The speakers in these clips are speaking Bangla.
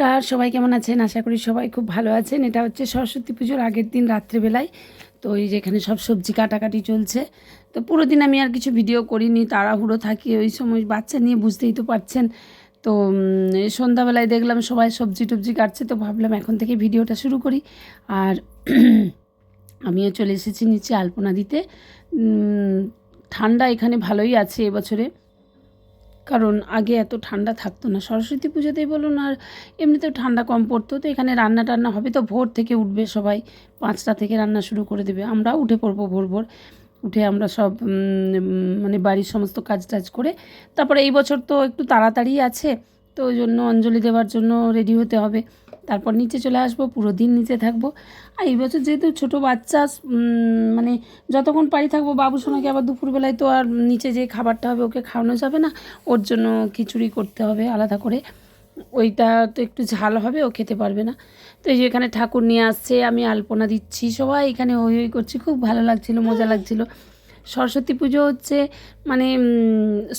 নমস্কার, সবাই কেমন আছেন? আশা করি সবাই খুব ভালো আছেন। এটা হচ্ছে সরস্বতী পুজোর আগের দিন রাত্রেবেলায়। তো এই যেখানে সব সবজি কাটাকাটি চলছে। তো পুরো দিন আমি আর কিছু ভিডিও করিনি, তাড়াহুড়ো থাকি, ওই সময় বাচ্চা নিয়ে বুঝতেই তো পারছেন। তো সন্ধ্যাবেলায় দেখলাম সবাই সবজি টবজি কাটছে, তো ভাবলাম এখন থেকে ভিডিওটা শুরু করি। আর আমিও চলে এসেছি নিচে আলপনা দিতে। ঠান্ডা এখানে ভালোই আছে এবছরে। কারণ আগে এত ঠান্ডা থাকতো না। সরস্বতী পুজোতেই বলুন আর এমনিতেও ঠান্ডা কম পড়তো, তো এখানে রান্না টান্না হবে তো ভোর থেকে উঠবে সবাই, পাঁচটা থেকে রান্না শুরু করে দেবে। আমরা উঠে পড়ব ভোর ভোর, উঠে আমরা সব মানে বাড়ির সমস্ত কাজ টাজ করে, তারপরে এই বছর তো একটু তাড়াতাড়ি আছে, তো ওই জন্য অঞ্জলি দেওয়ার জন্য রেডি হতে হবে। তারপর নিচে চলে আসব, পুরো দিন নিচে থাকব। আর এই বছর যেহেতু ছোটো বাচ্চা মানে যতক্ষণ পারি থাকব, বাবু সোনাকে আবার দুপুরবেলায় তো আর নিচে যে খাবারটা হবে, ওকে খাওয়ানো যাবে না। ওর জন্য খিচুড়ি করতে হবে আলাদা করে। ওইটা তো একটু ঝাল হবে, ও খেতে পারবে না। তো এই যে এখানে ঠাকুর নিয়ে আসছে, আমি আলপনা দিচ্ছি, সবাই এখানে হই হই করছি, খুব ভালো লাগছিল, মজা লাগছিল। সরস্বতী পুজো হচ্ছে মানে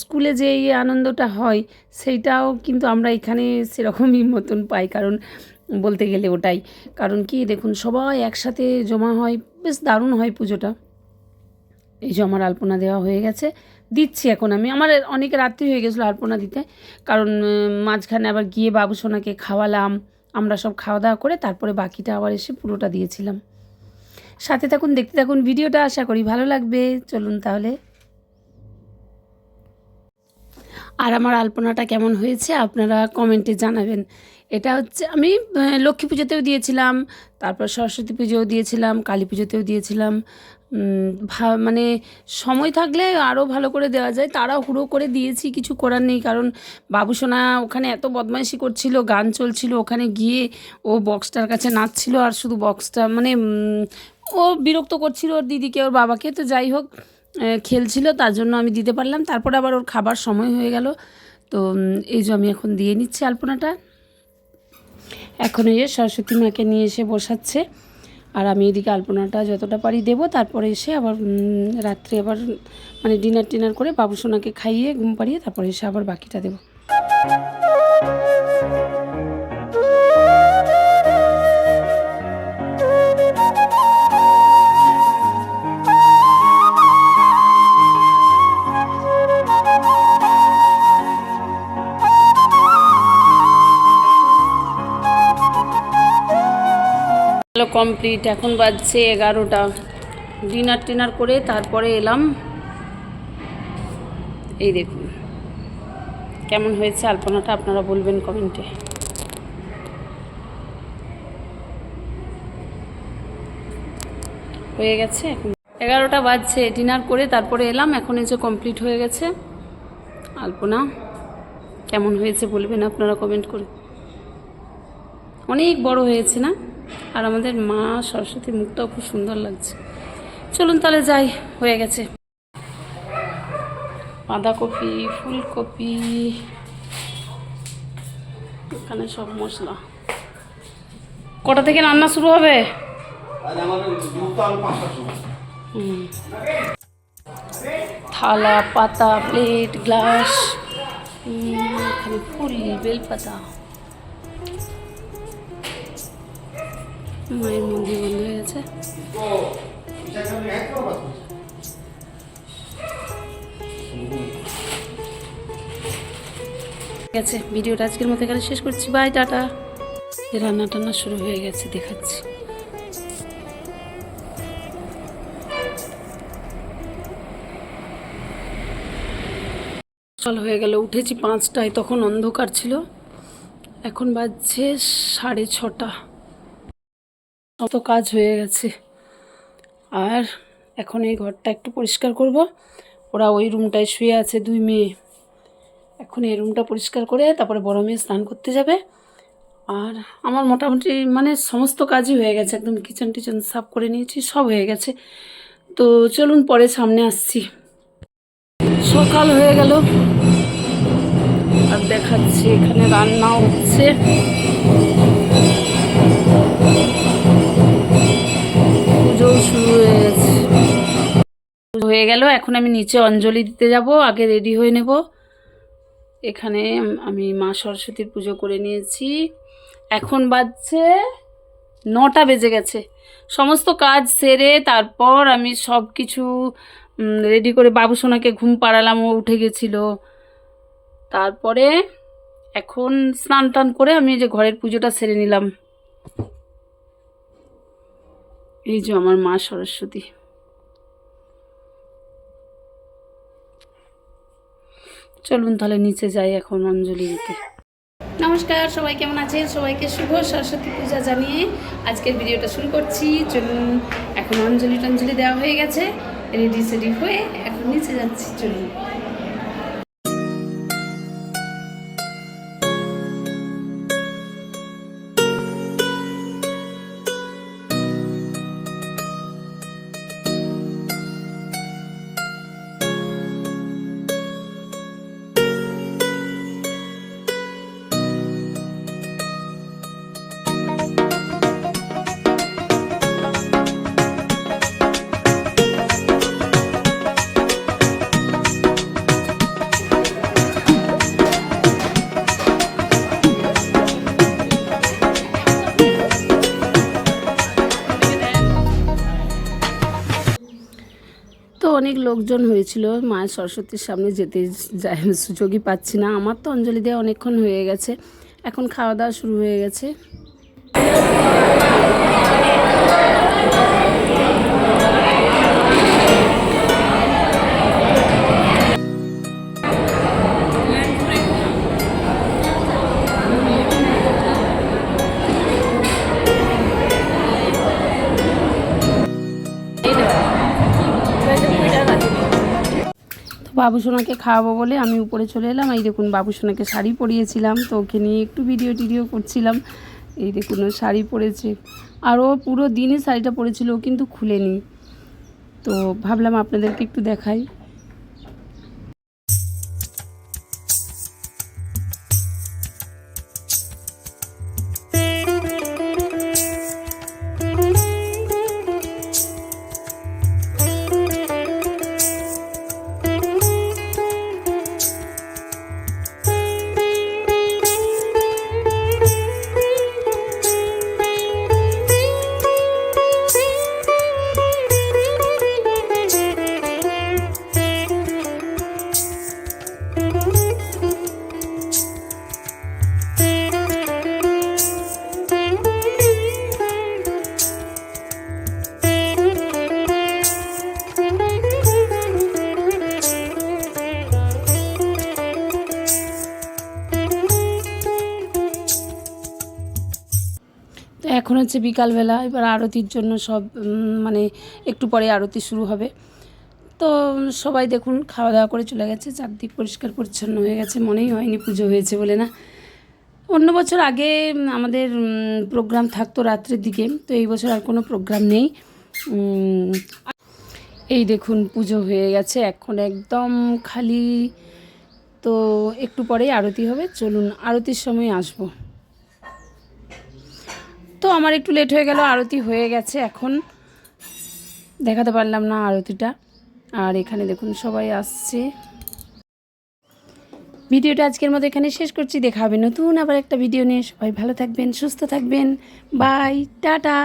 স্কুলে যে আনন্দটা হয়, সেইটাও কিন্তু আমরা এখানে সেরকমই মতন পাই। কারণ বলতে গেলে ওটাই। কারণ কি দেখুন, সবাই একসাথে জমা হয়, বেশ দারুণ হয় পুজোটা। এই যে আমার আলপনা দেওয়া হয়ে গেছে। দিচ্ছি এখন আমি। আমার অনেক রাত্রি হয়ে গেছিল আলপনা দিতে। কারণ মাঝখানে আবার গিয়ে বাবু সোনাকে খাওয়ালাম। আমরা সব খাওয়া দাওয়া করে তারপরে বাকিটা আবার এসে পুরোটা দিয়েছিলাম। সাথে থাকুন, দেখতে থাকুন, ভিডিওটা আশা করি ভালো লাগবে। চলুন তাহলে। আর আমার আলপনাটা কেমন হয়েছে আপনারা কমেন্টে জানাবেন। এটা হচ্ছে আমি লক্ষ্মী পুজোতেও দিয়েছিলাম, তারপর সরস্বতী পুজোও দিয়েছিলাম, কালী পুজোতেও দিয়েছিলাম। মানে সময় থাকলে আরও ভালো করে দেওয়া যায়। তারা হুড়ো করে দিয়েছি, কিছু করার নেই, কারণ বাবুসোনা ওখানে এত বদমাইশি করছিল, গান চলছিল, ওখানে গিয়ে ও বক্সটার কাছে নাচছিল, আর শুধু বক্সটা মানে ও বিরক্ত করছিল ওর দিদিকে, ওর বাবাকে। তো যাই হোক খেলছিল, তার জন্য আমি দিতে পারলাম। তারপরে আবার ওর খাবার সময় হয়ে গেল। তো এই যে আমি এখন দিয়ে নিচ্ছি আলপনাটা। এখন এই যে সরস্বতী মাকে নিয়ে এসে বসাচ্ছে। আর আমি এদিকে আলপনাটা যতটা পারি দেবো। তারপরে এসে আবার রাত্রে আবার মানে ডিনার টিনার করে বাবু সোনাকে খাইয়ে ঘুম পাড়িয়ে তারপরে এসে আবার বাকিটা দেবো। কমপ্লিট, এখন বাজছে এগারোটা। ডিনার টিনার করে তারপরে এলাম। এই দেখুন, কেমন হয়েছে আলপনাটা আপনারা বলবেন কমেন্টে। হয়ে গেছে এখন। এগারোটা বাজছে, ডিনার করে তারপরে এলাম, এখন এই যে কমপ্লিট হয়ে গেছে। আলপনা, কেমন হয়েছে বলবেন আপনারা কমেন্ট করে। অনেক বড় হয়েছে না? আর আমাদের মা সরস্বতী মুখটাও খুব সুন্দর লাগছে। চলুন তাহলে যাই হয়ে গেছে। বাঁধাকপি ফুলকপি এখানে সব মশলা। কটা থেকে রান্না শুরু হবে। থালা পাতা প্লেট গ্লাস এখানে ফুল বেলপাতা। মায়ের মন্দির বন্ধ হয়ে গেছে। গেছে, ভিডিওটা আজকের মতো এখানে শেষ করছি। Bye, tata. রান্না টান্না শুরু হয়ে গেছে, দেখাচ্ছি। সকাল হয়ে গেল, উঠেছি পাঁচটায়, তখন অন্ধকার ছিল। এখন বাজছে সাড়ে ছটা। অত কাজ হয়ে গেছে। আর এখন এই ঘরটা একটু পরিষ্কার করব। ওরা ওই রুমটায় শুয়ে আছে দুই মেয়ে। এখন এই রুমটা পরিষ্কার করে তারপরে বড় মেয়ে স্নান করতে যাবে। আর আমার মোটামুটি মানে সমস্ত কাজই হয়ে গেছে। একদম কিচেন টিচেন সাফ করে নিয়েছি, সব হয়ে গেছে। তো চলুন পরে সামনে আসছি। সকাল হয়ে গেল। আর দেখাচ্ছি এখানে রান্নাও হচ্ছে। হয়ে গেল। এখন আমি নিচে অঞ্জলি দিতে যাব। আগে রেডি হয়ে নেব। এখানে আমি মা সরস্বতীর পুজো করে নিয়েছি। এখন বাজছে নটা বেজে গেছে। সমস্ত কাজ সেরে তারপর আমি সব কিছু রেডি করে বাবু সোনাকে ঘুম পাড়ালাম। ও উঠে গেছিল। তারপরে এখন স্নান টান করে আমি যে ঘরের পুজোটা সেরে নিলাম। এই যে আমার মা সরস্বতী। চলুন তাহলে নিচে যাই এখন অঞ্জলি দিতে। নমস্কার, সবাই কেমন আছেন? সবাইকে শুভ সরস্বতী পূজা জানিয়ে আজকের ভিডিওটা শুরু করছি। চলুন, এখন অঞ্জলি টঞ্জলি দেওয়া হয়ে গেছে। রেডি সেডি হয়ে এখন নিচে যাচ্ছি। চলুন। অনেক লোকজন হয়েছিল। মায়ের সরস্বতীর সামনে যেতে সুযোগই পাচ্ছি না। আমার তো অঞ্জলি দেওয়া অনেকক্ষণ হয়ে গেছে। এখন খাওয়া দাওয়া শুরু হয়ে গেছে। তো বাবু সোনাকে খাওয়াবো বলে আমি উপরে চলে এলাম। এই দেখুন বাবুসোনাকে শাড়ি পরিয়েছিলাম। তো ওকে নিয়ে একটু ভিডিও টিডিও করছিলাম। এই দেখুন শাড়ি পরেছে। আর ও পুরো দিনই শাড়িটা পরেছিল, ও কিন্তু খুলেনি। তো ভাবলাম আপনাদেরকে একটু দেখাই। তো এখন হচ্ছে বিকালবেলা, এবার আরতির জন্য সব মানে একটু পরে আরতি শুরু হবে। তো সবাই দেখুন খাওয়া দাওয়া করে চলে গেছে, চারদিক পরিষ্কার পরিচ্ছন্ন হয়ে গেছে, মনেই হয়নি পুজো হয়েছে বলে না। অন্য বছর আগে আমাদের প্রোগ্রাম থাকতো রাত্রের দিকে, তো এই বছর আর কোনো প্রোগ্রাম নেই। এই দেখুন, পুজো হয়ে গেছে, এখন একদম খালি। তো একটু পরেই আরতি হবে, চলুন আরতির সময় আসব। তো আমার একটু লেট হয়ে গেল, আরতি হয়ে গেছে এখন। দেখাতে পারলাম না আরতিটা। আর এখানে দেখুন সবাই আসছে। ভিডিওটা আজকের মতো এখানে শেষ করছি। দেখা হবে নতুন আবার একটা ভিডিও নিয়ে। সবাই ভালো থাকবেন, সুস্থ থাকবেন। Bye tata.